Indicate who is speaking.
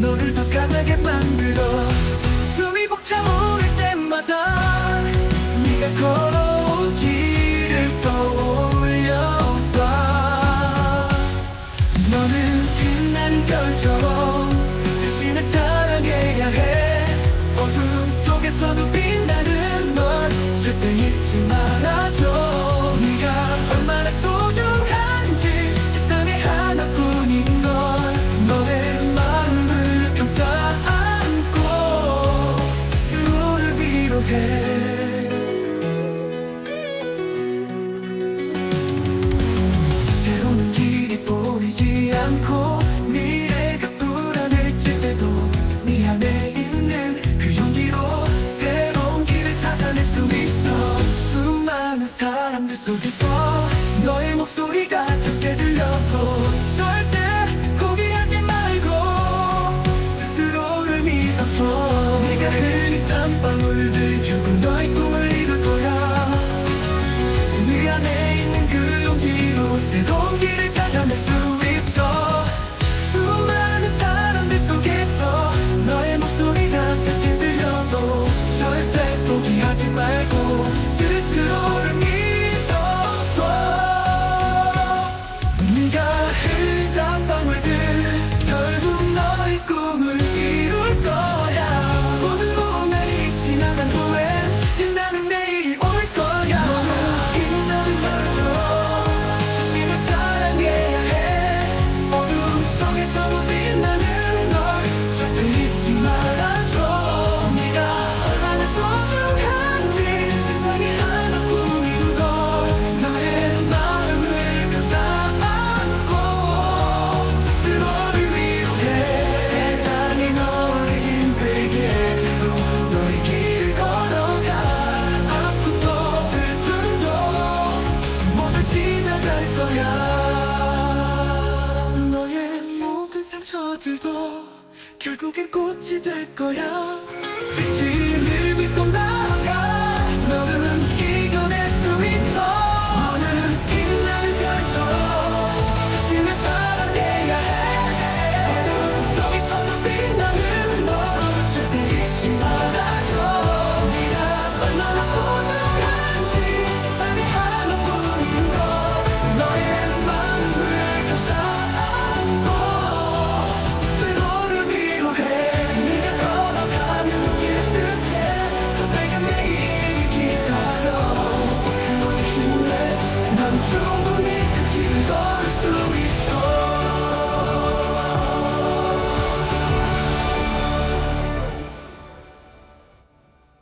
Speaker 1: 너를 더 강하게 만들어. 숨이 벅차오를 때마다 네가 걸어온 길을 떠올려봐 너는 빛난 별처럼 때로는 길이 보이지 않고 미래가 불안해질 때도 네 안에 있는 그 용기로 새로운 길을 찾아낼 수 있어. 수많은 사람들 속에서 너의 목소리가 작게 들려도 절대 포기하지 말고 스스로를 믿어줘. 네가 흘린 땀방울들 결국엔 꽃이 될 거야. 진실을 믿고 나